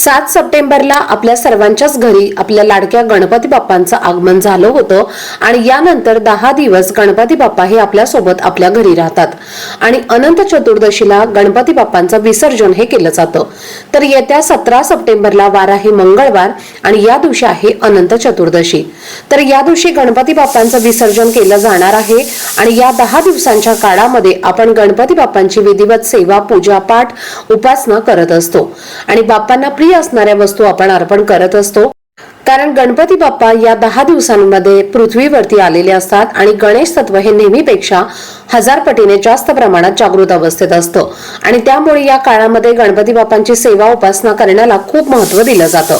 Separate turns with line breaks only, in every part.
सात सप्टेंबरला आपल्या सर्वांच्याच घरी आपल्या लाडक्या गणपती बाप्पांचं आगमन झालं होतं आणि यानंतर दहा दिवस गणपती बाप्पा हे आपल्यासोबत आपल्या घरी राहतात. आणि अनंत चतुर्दशीला गणपती बाप्पांचं विसर्जन हे केलं जातं. तर येत्या सतरा सप्टेंबरला वार आहे मंगळवार आणि या दिवशी आहे अनंत चतुर्दशी. तर या दिवशी गणपती बाप्पांचं विसर्जन केलं जाणार आहे आणि या दहा दिवसांच्या काळामध्ये आपण गणपती बाप्पांची विधिवत सेवा पूजा पाठ उपासना करत असतो. आणि बाप्पांना प्रिय असणाऱ्या वस्तू आपण अर्पण करत असतो. कारण गणपती बाप्पा या दहा दिवसांमध्ये पृथ्वीवरती आलेले असतात आणि गणेश तत्व हे नेहमीपेक्षा हजार पटीने जास्त प्रमाणात जागृत अवस्थेत असतं. आणि त्यामुळे या काळामध्ये गणपती बाप्पांची सेवा उपासना करण्याला खूप महत्त्व दिलं जातं.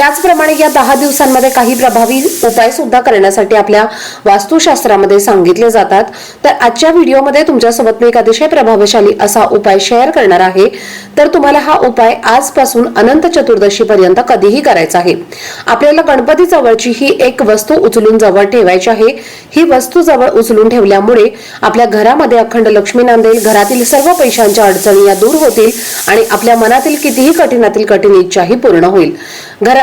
त्याचप्रमाणे या दहा दिवसांमध्ये काही प्रभावी उपाय सुद्धा करण्यासाठी आपल्या वास्तुशास्त्रामध्ये सांगितले जातात. तर आजच्या व्हिडिओमध्ये तुमच्यासोबत मी एक अतिशय प्रभावशाली असा उपाय शेअर करणार आहे. तर तुम्हाला हा उपाय आजपासून अनंत चतुर्दशी पर्यंत कधीही करायचा आहे. आपल्याला गणपती जवळची ही एक वस्तू उचलून जवळ ठेवायची आहे. ही वस्तू जवळ उचलून ठेवल्यामुळे आपल्या घरामध्ये अखंड लक्ष्मी नांदेल घरातील सर्व पैशांच्या अडचणी या दूर होतील आणि आपल्या मनातील कितीही कठीणातील कठीण इच्छाही पूर्ण होईल.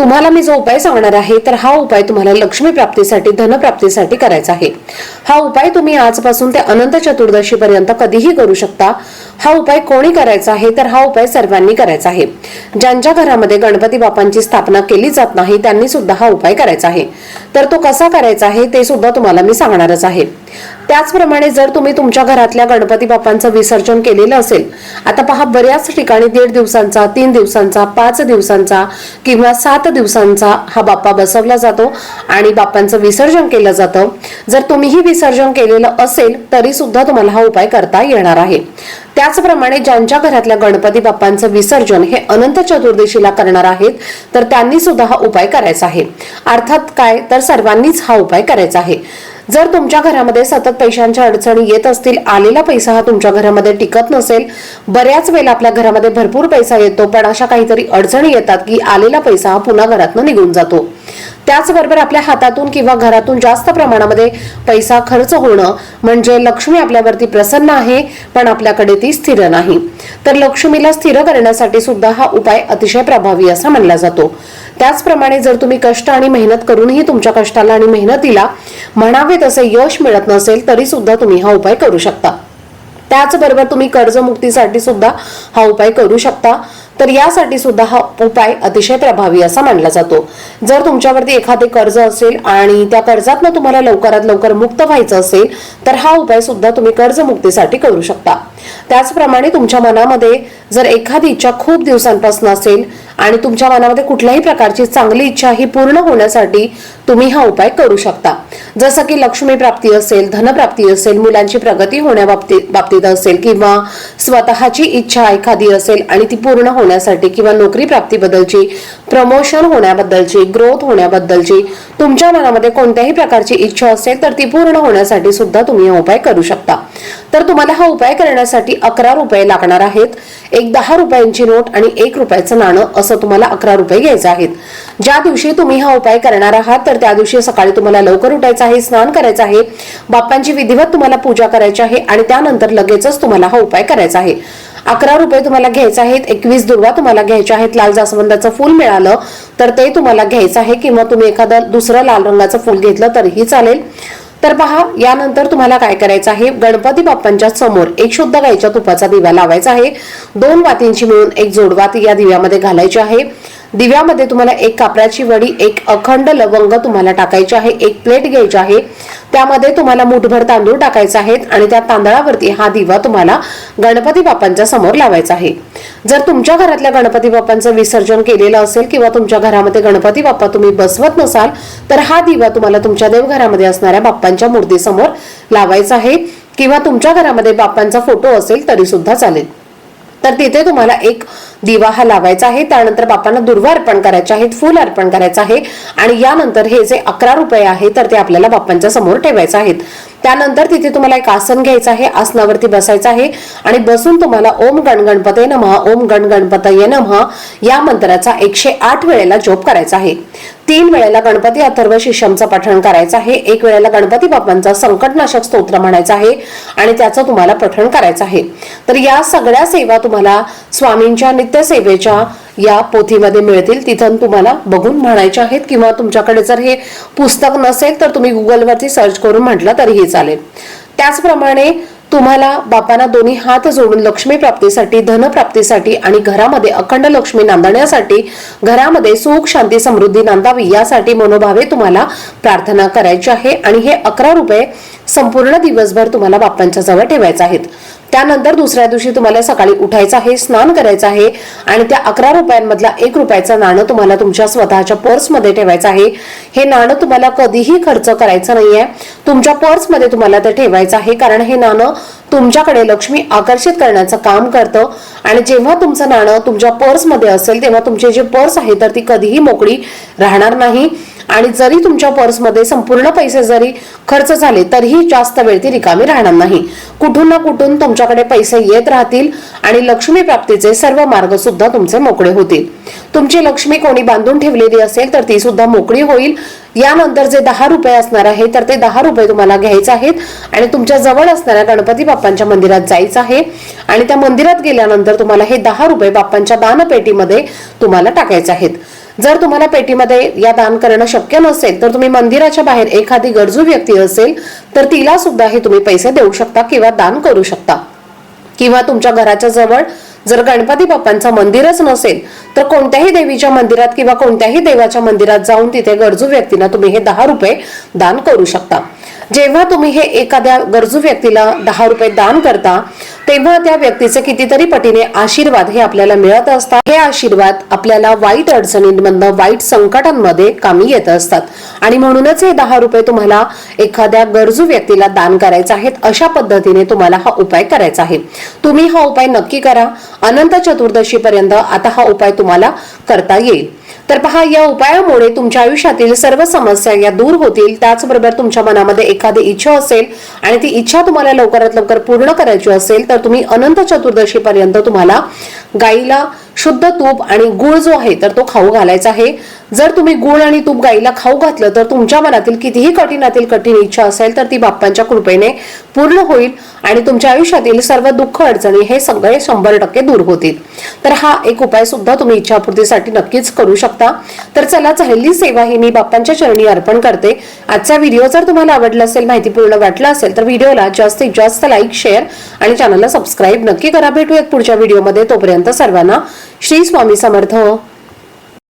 तुम्हाला मी जो उपाय सांगणार आहे तर हा उपाय तुम्हाला लक्ष्मी प्राप्तीसाठी धनप्राप्तीसाठी करायचा आहे. हा उपाय तुम्ही आजपासून ते अनंत चतुर्दशी पर्यंत कधीही करू शकता. हा उपाय कोणी करायचा आहे तर हा उपाय सर्वांनी करायचा आहे. ज्यांच्या घरामध्ये गणपती बापांची स्थापना केली जात नाही त्यांनी सुद्धा हा उपाय करायचा आहे. तर तो कसा करायचा आहे ते सुद्धा तुम्हाला मी सांगणारच आहे. त्याचप्रमाणे जर तुम्ही तुमच्या घरातल्या गणपती बाप्पांचं विसर्जन केलेलं असेल आता पहा बऱ्याच ठिकाणी दीड दिवसांचा तीन दिवसांचा पाच दिवसांचा किंवा सात दिवसांचा हा बाप्पा बसवला जातो आणि बाप्पांचं विसर्जन केलं जातं. जर तुम्हीही विसर्जन केलेलं असेल तरी सुद्धा तुम्हाला हा उपाय करता येणार आहे. त्याचप्रमाणे ज्यांच्या घरातल्या गणपती बाप्पांचं विसर्जन हे अनंत चतुर्दशीला करणार आहेत तर त्यांनी सुद्धा हा उपाय करायचा आहे. अर्थात काय? तर सर्वांनीच हा उपाय करायचा आहे. जर तुमच्या घरामध्ये सतत पैशांच्या अडचणी येत असतील आलेला पैसा हा तुमच्या घरामध्ये टिकत नसेल बऱ्याच वेळेला आपल्या घरामध्ये भरपूर पैसा येतो पण अशा काहीतरी अडचणी येतात की आलेला पैसा हा पुन्हा घरातनं निघून जातो. त्याचबरोबर आपल्या हातातून किंवा घरातून जास्त प्रमाणामध्ये पैसा खर्च होणं म्हणजे लक्ष्मी आपल्यावरती प्रसन्न आहे पण आपल्याकडे ती स्थिर नाही. तर लक्ष्मीला स्थिर करण्यासाठी सुद्धा हा उपाय अतिशय प्रभावी असा मानला जातो. त्याचप्रमाणे जर तुम्ही कष्ट आणि मेहनत करूनही तुमच्या कष्टाला आणि मेहनतीला म्हणावे तसे यश मिळत नसेल तरी सुद्धा तुम्ही हा उपाय करू शकता. त्याचबरोबर तुम्ही कर्जमुक्तीसाठी सुद्धा हा उपाय करू शकता. तर यासाठी सुद्धा हा उपाय अतिशय प्रभावी असा मानला जातो. जर तुमच्यावरती एखादे कर्ज असेल आणि त्या कर्जातनं तुम्हाला लवकरात लवकर मुक्त व्हायचं असेल तर हा उपाय सुद्धा तुम्ही कर्जमुक्तीसाठी करू शकता. त्याचप्रमाणे तुमच्या मनामध्ये जर एखादी इच्छा खूप दिवसांपासून असेल आणि तुमच्या मनामध्ये कुठल्याही प्रकारची चांगली इच्छा ही पूर्ण होण्यासाठी तुम्ही हा उपाय करू शकता. जसं की लक्ष्मी प्राप्ती असेल धनप्राप्ती असेल मुलांची प्रगती होण्याबाबतीत बाबतीत असेल किंवा स्वतःची इच्छा एखादी असेल आणि ती पूर्ण होण्यासाठी किंवा नोकरी प्राप्तीबद्दलची प्रमोशन होण्याबद्दलची ग्रोथ होण्याबद्दलची तुमच्या मनामध्ये कोणत्याही प्रकारची इच्छा असेल तर ती पूर्ण होण्यासाठी सुद्धा तुम्ही हा उपाय करू शकता. तर तुम्हाला हा उपाय करण्यासाठी अकरा रुपये लागणार आहेत. एक दहा रुपयांची नोट आणि एक रुपयाचं नाणं असं तुम्हाला अकरा रुपये घ्यायचे आहेत. ज्या दिवशी तुम्ही हा उपाय करणार आहात तर त्या दिवशी सकाळी तुम्हाला लवकर उठायचं आहे स्नान करायचं आहे बाप्पांची विधिवत तुम्हाला पूजा करायची आहे आणि त्यानंतर लगेचच तुम्हाला हा उपाय करायचा आहे. अकरा रुपये तुम्हाला घ्यायचे आहेत एकवीस दुर्वा तुम्हाला घ्यायच्या आहेत लाल जास्वंदाचं फूल मिळालं तर ते तुम्हाला घ्यायचं आहे किंवा तुम्ही एखादं दुसरं लाल रंगाचं फूल घेतलं तरीही चालेल. तर पहा यानंतर तुम्हाला काय करायचं आहे? गणपती बाप्पांच्या समोर एक शुद्ध गाईच्या तुपाचा दिवा लावायचा आहे. दोन वातींची मिळून एक जोडवात या दिव्यामध्ये घालायची आहे. दिव्यामध्ये तुम्हाला एक कापराची वडी एक अखंड लवंग तुम्हाला टाकायची आहे एक प्लेट घ्यायची आहे. त्यामध्ये तुम्हाला मुठभर तांदूळ टाकायचे आहेत आणि त्या तांदळावरती हा दिवा तुम्हाला गणपती बाप्पांच्या समोर लावायचा आहे. जर तुमच्या घरातल्या गणपती बाप्पांचं विसर्जन केलेलं असेल किंवा तुमच्या घरामध्ये गणपती बाप्पा तुम्ही बसवत नसाल तर हा दिवा तुम्हाला तुमच्या देवघरामध्ये असणाऱ्या बाप्पांच्या मूर्तीसमोर लावायचा आहे. किंवा तुमच्या घरामध्ये बाप्पांचा फोटो असेल तरी सुद्धा चालेल. तर तिथे तुम्हाला एक दिवा हा लावायचा आहे. त्यानंतर बापांना दुर्वा अर्पण करायचे आहेत फूल अर्पण करायचं आहे. आणि यानंतर हे जे अकरा रुपये आहे तर ते आपल्याला बाप्पांच्या समोर ठेवायचे आहेत. त्यानंतर तिथे तुम्हाला एक आसन घ्यायचं आहे आसनावरती बसायचं आहे. आणि बसून तुम्हाला ओम गण गणपते नमः ओम गण गणपतये नमः या मंत्राचा एकशे आठ वेळेला जोप करायचा आहे. तीन वेळेला गणपती अथर्व शिष्यांचं पठण करायचं आहे. एक वेळेला गणपती बाप्पांचा संकटनाशक स्तोत्र म्हणायचं आहे आणि त्याचं तुम्हाला पठण करायचं आहे. तर या सगळ्या सेवा तुम्हाला स्वामींच्या नित्यसेवेच्या या पोथीमध्ये मिळतील. तिथून तुम्हाला बघून म्हणायचे आहेत किंवा तुमच्याकडे जर हे पुस्तक नसेल तर तुम्ही गुगलवरती सर्च करून म्हटलं तरीही चालेल. त्याचप्रमाणे तुम्हाला बापांना दोन्ही हात जोडून लक्ष्मी प्राप्तीसाठी धन प्राप्तीसाठी आणि घरामध्ये अखंड लक्ष्मी नांदण्यासाठी घरामध्ये सुख शांती समृद्धी नांदावी यासाठी मनोभावे तुम्हाला प्रार्थना करायची आहे. आणि हे अकरा रुपये संपूर्ण दिवसभर तुम्हाला बाप्पांच्या जवळ ठेवायचे आहेत. त्यानंतर दुसऱ्या दिवशी तुम्हाला सकाळी उठायचं आहे स्नान करायचं आहे आणि त्या अकरा रुपयांमधला एक रुपयाचं नाणं तुम्हाला तुमच्या स्वतःच्या पर्समध्ये ठेवायचं आहे. हे नाणं तुम्हाला कधीही खर्च करायचं नाहीये. तुमच्या पर्समध्ये तुम्हाला ते ठेवायचं आहे कारण हे नाणं तुमच्याकडे लक्ष्मी आकर्षित करण्याचं काम करतं आणि जेव्हा तुमचं नाणं तुमच्या पर्समध्ये असेल तेव्हा तुमचे जे पर्स आहे तर ती कधीही मोकळी राहणार नाही. आणि जरी तुमच्या पर्समध्ये संपूर्ण पैसे जरी खर्च झाले तरीही जास्त वेळ ती रिकामी राहणार नाही. कुठून ना कुठून तुमच्याकडे पैसे येत राहतील आणि लक्ष्मी प्राप्तीचे सर्व मार्ग सुद्धा तुमचे मोकळे होतील. तुमची लक्ष्मी कोणी बांधून ठेवलेली असेल तर ती सुद्धा मोकळी होईल. यानंतर जे दहा रुपये असणार आहे तर ते दहा रुपये तुम्हाला घ्यायचे आहेत आणि तुमच्या जवळ असणाऱ्या गणपती बाप्पांच्या मंदिरात जायचं आहे. आणि त्या मंदिरात गेल्यानंतर तुम्हाला हे दहा रुपये बाप्पांच्या दानपेटीमध्ये तुम्हाला टाकायचे आहेत. जर तुम्हाला पेटीमध्ये या दान करणं शक्य नसेल तर तुम्ही मंदिराच्या बाहेर एखादी गरजू व्यक्ती असेल तर तिला सुद्धा हे तुम्ही पैसे देऊ शकता किंवा दान करू शकता. किंवा तुमच्या घराच्या जवळ जर गणपती बाप्पांचं मंदिरच नसेल तर कोणत्याही देवीच्या मंदिरात किंवा कोणत्याही देवाच्या मंदिरात जाऊन तिथे गरजू व्यक्तींना तुम्ही हे दहा रुपये दान करू शकता. जेव्हा तुम्ही हे एखाद्या गरजू व्यक्तीला दहा रुपये दान करता तेव्हा त्या व्यक्तीचे कितीतरी पटीने आशीर्वाद हे आपल्याला मिळत असतात. हे आशीर्वाद आपल्याला वाईट अडचणींमधनं वाईट संकटांमध्ये कामी येत असतात. आणि म्हणूनच हे दहा रुपये तुम्हाला एखाद्या गरजू व्यक्तीला दान करायचे आहेत अशा पद्धतीने तुम्हाला हा उपाय करायचा आहे. तुम्ही हा उपाय नक्की करा. अनंत चतुर्दशी पर्यंत आता हा उपाय तुम्हाला करता येईल. तर पहा या उपायामुळे तुमच्या आयुष्यातील सर्व समस्या या दूर होतील. त्याचबरोबर तुमच्या मनामध्ये एखादी इच्छा असेल आणि ती इच्छा तुम्हाला लवकरात लवकर पूर्ण करायची असेल तर तुम्ही अनंत चतुर्दशी पर्यंत तुम्हाला गाईला शुद्ध तूप आणि गुळ जो आहे तर तो खाऊ घालायचा आहे. जर तुम्ही गुळ आणि तूप गाईला खाऊ घातलं तर तुमच्या मनातील कितीही कठीणातील कठीण इच्छा असेल तर ती बाप्पांच्या कृपेने पूर्ण होईल आणि तुमच्या आयुष्यातील सर्व दुःख अडचणी हे सगळे शंभर टक्के दूर होतील. तर हा एक उपाय सुद्धा तुम्ही इच्छापूर्तीसाठी नक्कीच करू शकता. तर चला हल्ली सेवा ही मी बाप्पांच्या चरणी अर्पण करते. आजचा व्हिडिओ जर तुम्हाला आवडला असेल माहितीपूर्ण वाटला असेल तर व्हिडिओला जास्तीत जास्त लाईक शेअर आणि चॅनलला सबस्क्राईब नक्की करा. भेटूयात पुढच्या व्हिडिओमध्ये. तोपर्यंत सर्वांना श्री स्वामी समर्थ.